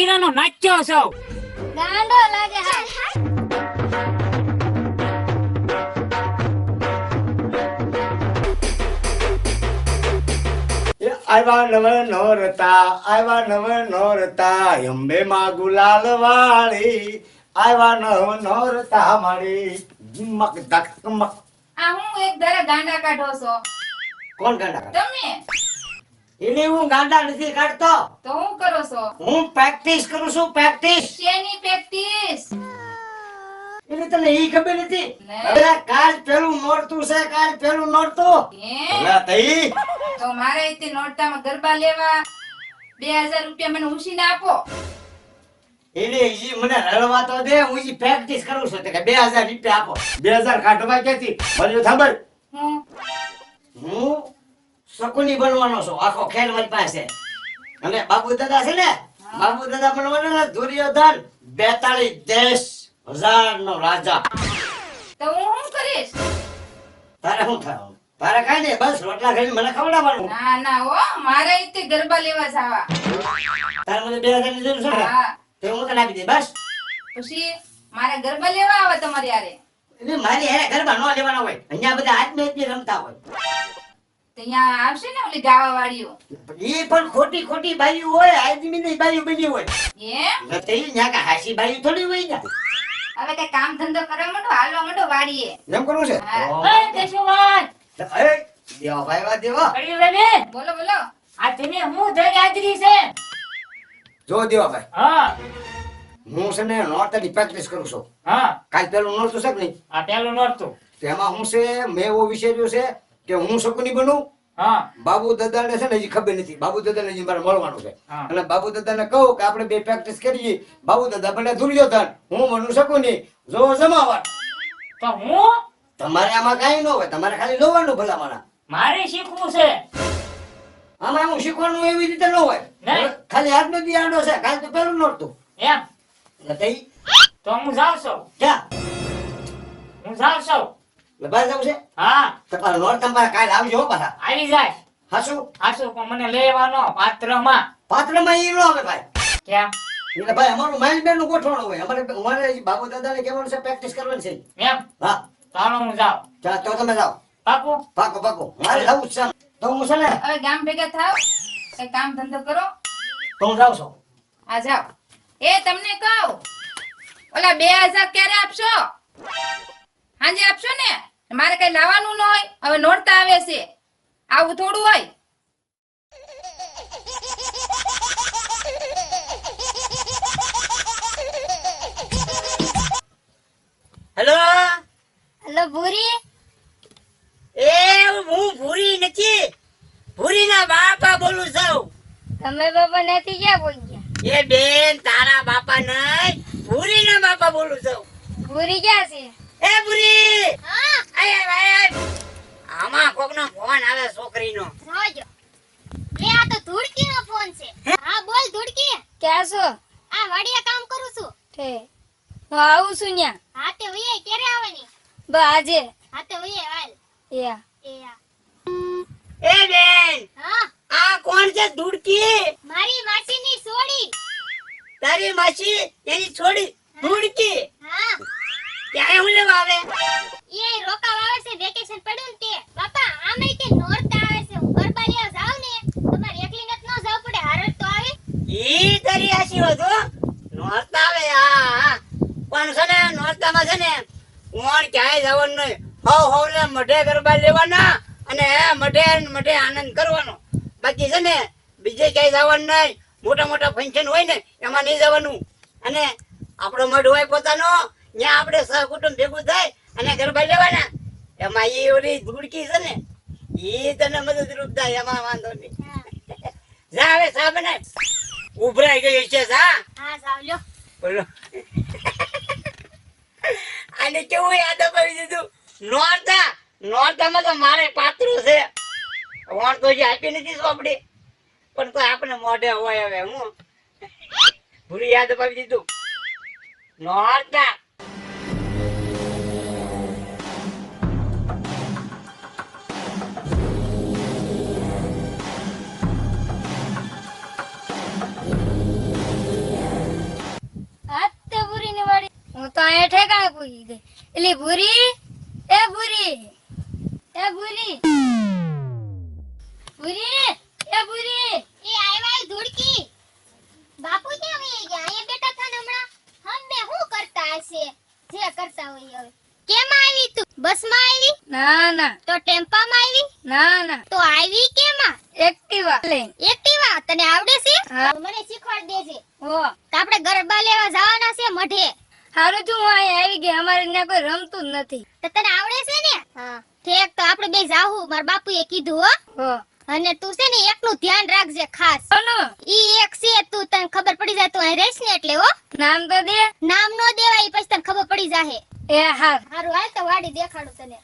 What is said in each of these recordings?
દાંતીરાનો નાચ્યો છો. ગાંડો લાગે હા. આવ્યા નવ નોરતા આવ્યા નવ નોરતા અંબે માં ગુલાલ વાળી આવ્યા નવ નોરતા મારી. ઝુમક ધકમક આ હું એક ધારા ગાંડા કાઢો છો. કોણ ગાંડા તમે એની હું ગાંડા નથી કાઢતો. તો હું કરો છો? હું પ્રેક્ટિસ કરું છું પ્રેક્ટિસ શેની પ્રેક્ટિસ એટલે તને ઈ ખબર નથી? અરે કાલ પેલું નોરતું છે કાલ પેલું નોરતું. હે? તઈ. તો મારે અહીંથી નોરતામાં ગરબા લેવા. બે હજાર રૂપિયા મને ઉછીને આપો. એને ઈ મને રડવા તો દે હું ઈ પ્રેક્ટિસ કરું છું. તે કે 2000 રૂપિયા આપો. 2000 કાઢવા ક્યાંથી? બોલ્યો સાંભળ હું? હું? શકુની બનવાનો છો. આખો ખેલ મારી પાસે અને બાબુ દાદા છે ને? બાબુ દાદા બનવાનો ને દુર્યોધન બેતાળીસ દેશ હજાર નો રાજા. તો હું શું કરીશ? તારે શું થવાનું તારે કઈ નઈ બસ રોટલા ખાઈને મને ખવડાવવાનું. ના ના હો મારે અહીંથી ગરબા લેવા જાવા તારે મને બે હજારની જરૂર છે તે હું તને આપી દઈ બસ. પછી મારે ગરબા લેવા આવે તમારી યારે એટલે મારી હેરે ગરબા ન લેવાના હોય. અહીંયા બધા આદમી રમતા હોય. તો અહીંયા આવશે ને ઓલી ગાવા વાળીઓ એ પણ ખોટી ખોટી બાયું હોય આદમી ની બાયું બની હોય. એમ? એટલે ઈ ન્યા કાંઈ હાસી બાયું થોડી હોય ને હવે કઈ કામ ધંધો કરવા માંડો હાલવા માંડો વાડીએ. એમ કરવું છે? હા. એ કેશુભાઈ અરે દેવા ભાઈ વા દેવા. કરી બોલો બોલો. આ તમે હું ધરી હાજરી છે? જો દેવા ભાઈ. હા. હું છે ને નોરતાની પ્રેક્ટિસ કરું છું. હા. કાલ પેલું નોરતું છે કે નહીં? આ પેલું નોરતું. તેમાં હું છે મેં એવો છે કે હું શકુની બનું? હા. બાબુ દાદાને છે ને હજી ખબર નથી. બાબુ દાદા ને મારે મળવાનું છે. અને બાબુ દાદાને કહું કે આપણે બે પ્રેક્ટિસ કરીએ. બાબુ દાદા બને દુર્યોધન હું બનું શકુની. જો જમાવટ. તો હું? તમારે આમાં કઈ ન હોય. તમારે ખાલી લોવાનું ભલામણા. મારે શીખવું છે. આમાં હું શીખવાનું એવી રીતે ન હોય. ખાલી હાથ દી આડો છે. કાલ તો પેલું નોરતું એમ. નથી તો હું જાઉં છું. ક્યાં? હું જાઉં છું. એટલે જવું છે? હા. તમારે નોરતા મારે કાલ આવજો પાછા. આવી જાય. હાસુ હાસુ પણ મને લેવાનો પાત્રમાં. પાત્રમાં ઈ ન આવે ભાઈ. કેમ? એટલે ભાઈ અમારું માઇન્ડ બેનનું ગોઠવણ હોય. અમારે અમારે બાબુ દાદાને કહેવાનું છે પ્રેક્ટિસ કરવાની છે. એમ? હા. ચાલો હું જાઉં. ચાલ તો તમે જાઓ. પાકું? પાકો પાકો. મારે જવું છે. તો હું છે ને? હવે ગામ ભેગા થાવ. કઈ કામ ધંધો કરો? તો હું જાઉં છું. આ જાઓ. એ તમને કહું. ઓલા બે હજાર ક્યારે આપશો? હાજે આપશો ને? મારે કઈ લાવવાનું ન હોય હવે નોરતા આવે છે. આવું થોડું હોય. હેલો? હેલો ભૂરી? એ હું ભૂરી નથી. ભૂરીના બાપા બોલું છું. તમે બાપા નથી ક્યાં બોલ ગયા એ બેન તારા બાપા નહીં ભૂરીના બાપા બોલું છું. ભૂરી ક્યાં છે? એ ભૂરી! હા. આય આય આય આય. આમાં કોકનો ફોન આવે છોકરીનો. જોજો. લે આ તો ધુડકી ફોન છે. હા? બોલ ધુડકી ક્યાં છો? આ વાડીએ કામ કરું છું. છે હું આવું છું ન્યા. હા તે વઈએ ક્યારે આવવાની? બા આજે. હા તે વઈએ હાલ. યા. એ એ બેન હા. આ કોણ છે ધુડકી મારી માસીની છોડી. તારી માસી એની છોડી? હવ હવ મઢે ગરબા લેવાના અને મઢે મઢે આનંદ કરવાનો. બાકી છે ને બીજે ક્યાંય જવાનું નહીં. મોટા મોટા ફંક્શન હોય ને એમાં નહીં જવાનું. અને આપણો મઢ હોય પોતાનો ત્યાં આપણે સહકુટુંબ ભેગું થાય અને ગરબા લેવાના. એમાં એ ઓલી ધૂળકી છે ને એ તને મદદરૂપ થાય એમાં વાંધો નહીં. જા હવે સા બનાય ઉભરાઈ ગઈ છે હા બોલો. આને કેવું યાદ અપાવી દીધું? નોરતા? નોરતામાં તો મારે પાત્રું છે. વણ તો જે આપી નથી સોપડી. પણ તો આપણે મોઢે હોય હવે, હું. ભૂલી યાદ અપાવી દીધું. નોરતા. હું તો અહીંયા ઠેકાણે પૂછી દે એટલે ભૂરી એ ભૂરી એ ભૂરી ભૂરી એ ભૂરી એ આવ્યા ધુડકી બાપુ ક્યાં વહી ગયા? અહીંયા બેઠા થા ને હમણાં? હમ બે શું કરતા હશે? જે કરતા હોય હવે. કેમ આવી તું? બસમાં આવી? ના ના. તો ટેમ્પામાં આવી? ના ના. તો આવી કેમાં? એક્ટિવા લઈને એક્ટિવા? તને આવડે છે? હા. મને શીખવાડ દેજે. હો તો આપણે ગરબા લેવા જવાના છે મઢે. હારું તું અહીં આવી ગઈ અમારે ત્યાં કોઈ રમતું જ નથી. તો તને આવડે છે ને? હા. ઠેક તો આપણે બે જાહુ મારા બાપુએ કીધું હો. હો. અને તું છે ને એકનું ધ્યાન રાખજે ખાસ. ઈ એક છે તું તને ખબર પડી જાય તું અહીં રહીશ ને એટલે હો. નામ તો દે. નામ નો દેવાય પછી તને ખબર પડી જાહે. એ હા. હારું હાલ તો વાડી દેખાડું તને.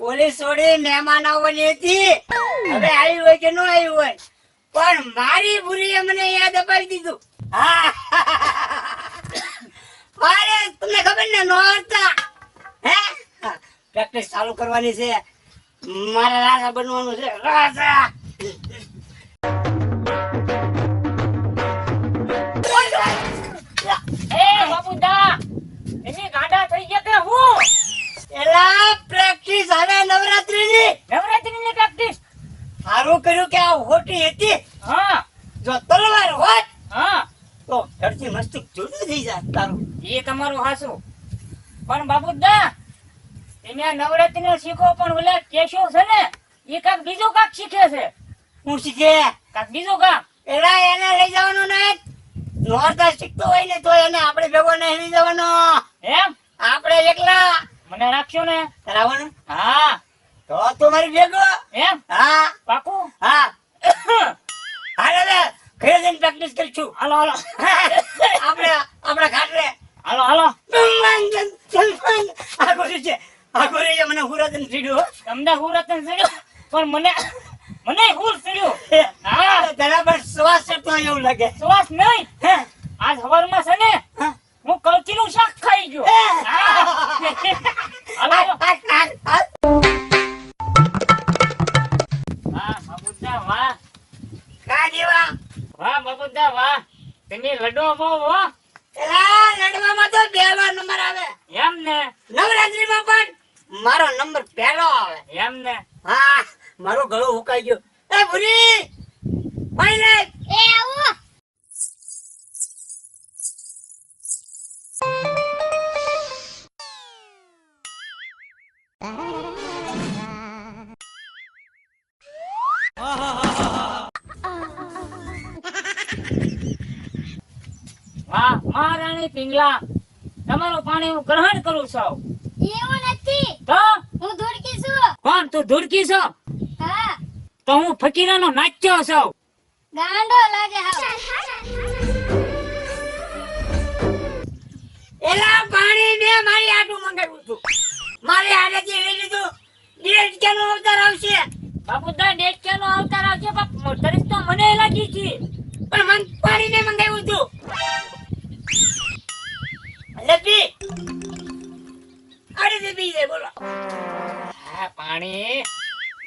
પોલીસ છોડી મહેમાન આવવાની હતી. હવે આવી હોય કે ન આવી હોય. પણ મારી ભૂરીએ મને યાદ અપાવી દીધું. મારે તમને ખબર ને હતા હે? પ્રેક્ટિસ ચાલુ કરવાની છે. મારે રાજા બનવાનું છે. રાજા! એને આ નવરાત્રીનો શીખો પણ ઓલા કેશો છે ને એ કાક બીજું કાક શીખે છે. હું શીખે? કાક બીજું કાક. એડા એને લઈ જવાનો ને નોરતા શીખતો હોય ને તો એને આપણે ભેગો નહીં લઈ જવાનો. એમ? આપણે એકલા. મને રાખશો ને? રાવણ? હા. તો તું મારી ભેગો? એમ? હા. પાકું? હા. હાલે લે ઘરે જઈને પ્રેક્ટિસ કરીશું. હાલો હાલો. આપણે આપણા ઘાટ રે હાલો. હાલો આગળ છે. આગળ છે મને હુરાતન સીડ્યું હો. તમને હું રતન ચડ્યો? પણ મને મને હું ચડ્યો? હા. તારા પર શ્વાસ ચડતો એવું લાગે. શ્વાસ નહીં? આજ સવારમાં છે ને હું. કલચીનું શાક ખાઈ ગયો. હા. હાલો હાલો. આ, આ, આ. વાહ. વાહ. વાહ વાહ. તમે લડો બહુ હો એલા લડવામાં તો પહેલો નંબર આવે એમ ને નવરાત્રીમાં પણ મારો નંબર પહેલો આવે. એમ ને? હા મારું ગળું હુકાઈ ગયું. એ ભૂરી! ભાઈ લે! એ આવો. વાહ મહારાણી પિંગલા તમારું પાણી હું ગ્રહણ કરું છું. એવું નથી. તો? હું ધુડકી છું. કોણ તું ધુડકી છો? હા. તો હું ફકીરાનો નાચ્યો છું. ગાંડો લાગે એલા પાણી ને મારી આટું મંગાવ્યું હતું આને આડેથી લઈ લીધું ડેટ કેનો અવતાર આવશે. બાબુદા ડેટ કેનો અવતાર આવશે બાપ તરસ તો મને લાગી છે. પણ મન પાણી ને મંગાવ્યું હતું લપી આડે પી જાય બોલો. હા પાણી?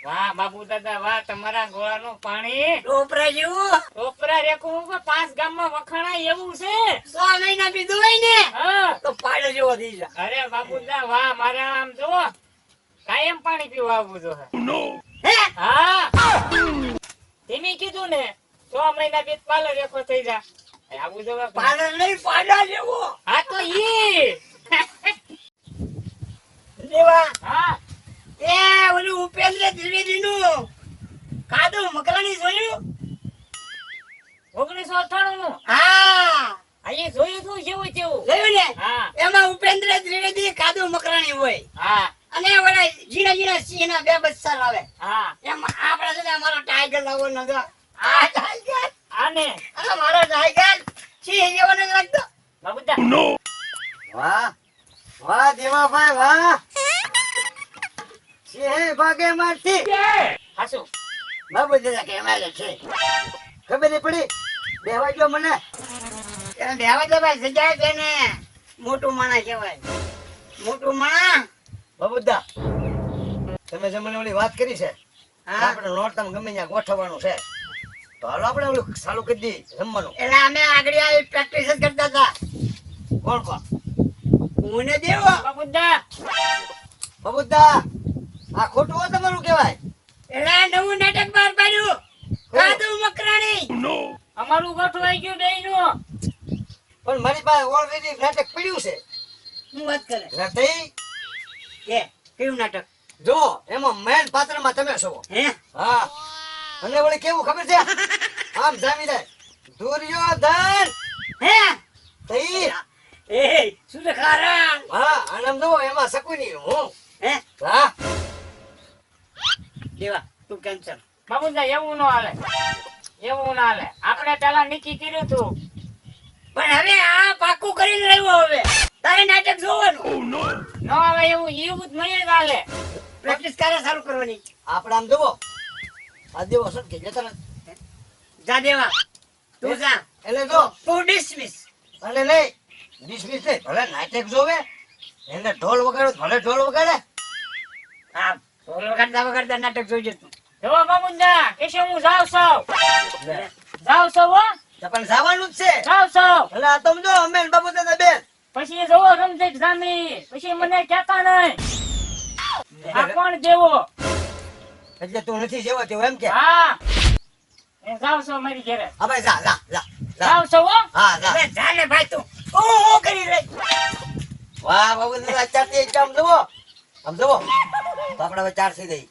વાહ બાબુ દાદા વાહ તમારા ગોળાનું પાણી? ટોપરા જેવું? ટોપરા રેખું પાંચ ગામમાં વખાણાય એવું છે? સો મહિના પીધું હોય ને હા. તો પાડો જેવો થઈ જાય. અરે બાબુદા વાહ મારા આમ જો કાયમ પાણી પીવા આવવું જો હા. તમે કીધું ને છ મહિના બીજ પાલર રેખો થઈ જા. આવું જો બાપુ. પાડો નહીં પાડા જેવો. હા તો ઈ. દેવા હા. એ ઓલું ઉપેન્દ્ર ત્રિવેદી નું કાદુ મકરાણી જોયું? ઓગણીસો અઠાણું નું હા અહીંયા જોયું તું જેવું તેવું જોયું ને? એમાં ઉપેન્દ્ર ત્રિવેદી કાદુ મકરાણી હોય. હા. અને ઓલા ઝીણા ઝીણા સિંહ ના બે બચ્ચા લાવે હા. એમાં આપણે છે ને અમારો ટાઈગર લાવો ન આ ટાઈગર આને? આ મારો ટાઈગર સિંહ જેવો નથી લાગતો. બાબુદા. વાહ. વાહ દેવાભાઈ વાહ. સિંહ ભાગે મારથી. હાસુ બાબુ દાદા કે અમારે છે. ખબર પડી? બેહવા જો મને. એને દે ભાઈ સજાય છે ને મોટું માણસ કહેવાય. મોટું બાબુદા તમે જે મને ઓલી વાત કરી છે? હા. આપણે નોરતામાં ગમે ત્યાં ગોઠવવાનું છે. તો હાલો આપણે ઓલું ચાલુ કરી દઈએ જમવાનું. એટલે અમે આગળ આવી પ્રેક્ટિસ જ કરતા હતા. કોણ કોણ? હું ને દેવો. બાબુદા બબુદા આ ખોટું હોય તમારું કહેવાય. એલા નવું નાટક બહાર પાડ્યું. કાદુ મકરાણી. અમારું ગોઠવાઈ ગયું બેયનું. પણ મારી પાસે ઓલરેડી નાટક પડ્યું છે. હું વાત કરે? રતઈ. કે કેવું નાટક? જો એમાં મેન પાત્રમાં તમે છો. હે? હા. અને વળી કેવું ખબર છે? આમ જામી જાય. દુર્યોધન! હે? તઈ. એ શું છે હા આનંદ એમાં શકુની હું. હે? હા. દેવા તું કેન્સર બાબુજા એવું ન હાલે. એવું ના હાલે. આપણે પેલા નીકી કર્યું તું પણ હવે આ પાકું કરીને રહ્યો હવે. તારે નાટક જોવાનું. ન હવે એવું એવું જ નહીં જ હાલે. પ્રેક્ટિસ કરે સારું કરવાની. આપણે આમ જોવો આ દેવો કે જતા. જા દેવા. તું જા. એટલે જો. તું ડિસમિસ ભલે લે ડિસમિસ લે ભલે નાટક જોવે એને ઢોલ વગાડો ભલે ઢોલ વગાડે. હા. વગાડતા વગાડતા નાટક જોઈ હું? જાવ સૌ. જાવ સૌ હો. પણ જવાનું જ છે. જાવ સૌ. એટલે આ તમે જો અમે બાબુ દાદા બેન. પછી જોવો રમજે જામી પછી મને કહેતા નહીં. આ કોણ દેવો એટલે તું નથી જેવો તેવો એમ કે? હા. એ જાવ સૌ મારી ઘરે. હા ભાઈ જા જા જા જાવ સૌ હો. હા જા. હવે ભાઈ તું. ઓ કરી રહી? વાહ બાબુ દાદા ચારથી એક આમ જુઓ આમ જુઓ તો આપણે હવે ચાર થઈ ગઈ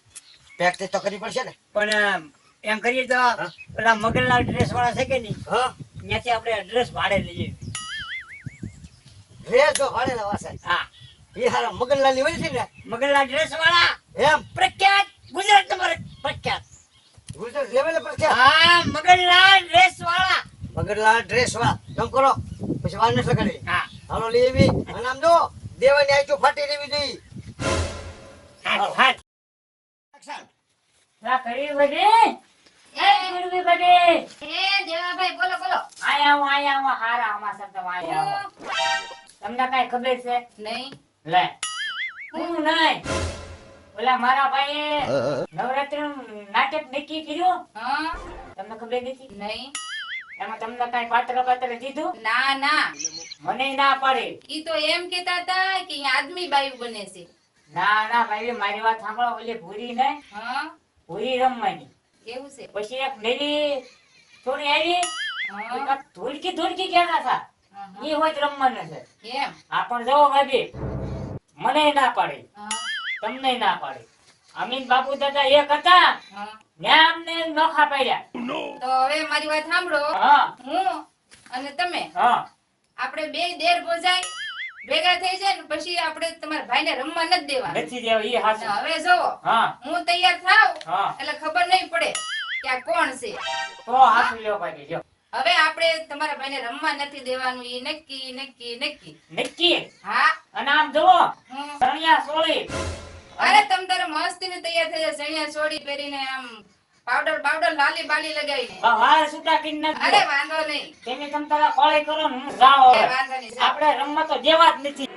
પ્રેક્ટિસ તો કરવી પડશે ને? પણ એમ કરીએ તો પેલા મગનલાલ ડ્રેસ વાળા છે કે નહીં? ત્યાંથી આપણે ડ્રેસ ભાડે લઈએ. ડ્રેસ જો ભાડે વાસે હા. એ હારા મગનલાલની હોય છે ને? મગનલાલ ડ્રેસ વાળા? એમ? પ્રખ્યાત? ગુજરાત તમારે પ્રખ્યાત. ગુજરાત લેવલે પર છે હા મગનલાલ ડ્રેસ વાળા. મગનલાલ ડ્રેસ વાળા. તમ કરો. પછી વાર નથી કરે હા. હાલો લેવી અને આમ જો દેવાની આંચો ફાટી લેવી જોઈએ. હા હા લા કરી બધી? એ. કરવી બધી એ દેવાભાઈ બોલો બોલો. આયા આવો આયા આવો હારા આમાં સર આયા તમને કઈ ખબર છે? નહીં. લે. હું નહીં. ઓલા મારા ભાઈએ નવરાત્રી નાટક નક્કી કર્યું? હા. તમને ખબર નથી? નહીં. એમાં તમને કઈ પાત્ર પાત્ર દીધું? ના ના. મને ના પડે. ઈ તો એમ કેતા હતા કે અહીંયા આદમી બાયું બને છે. ના ના ભાઈ મારી વાત સાંભળો ઓલી ભૂરી ને ભૂરી રમવાની. એવું છે? પછી એક નવી છોડી આવી. ધોળકી ધોળકી કહેતા હતા એ હોય રમવાનું છે. એમ આ પણ જવો ભાભી. મને ના પાડે. તમને ના પાડે. અમીન બાપુ દાદા એક હતા. હા. ત્યાં અમને નોખા પાડ્યા. તો હવે મારી વાત સાંભળો. હા. હું અને તમે હા. આપણે બે દેર ભોજાય. ભેગા થઈ જાય ને પછી આપણે તમારા ભાઈને રમવા નથી દેવા નથી દેવા ઈ. ને હવે જો હા. હું તૈયાર થાવ એટલે ખબર નહીં પડે કે આ કોણ છે. તો હાચું લ્યો ભાઈ જો. હવે આપણે તમારા ભાઈને રમવા નથી દેવાનું ઈ નક્કી નક્કી નક્કી. નક્કી? હા. અને આમ જુઓ સણિયા સોળી અરે તમ તારે મસ્તી ને તૈયાર થઈ જાય સણિયા સોળી પહેરીને આમ પાવડર પાવડર લાલી બાલી લગાવીને બહાર સુતા કિન અરે વાંધો નહીં. તમે તમ તારા કોળે કરો ને હું જાઓ. આપણે રમવા તો દેવા જ નથી.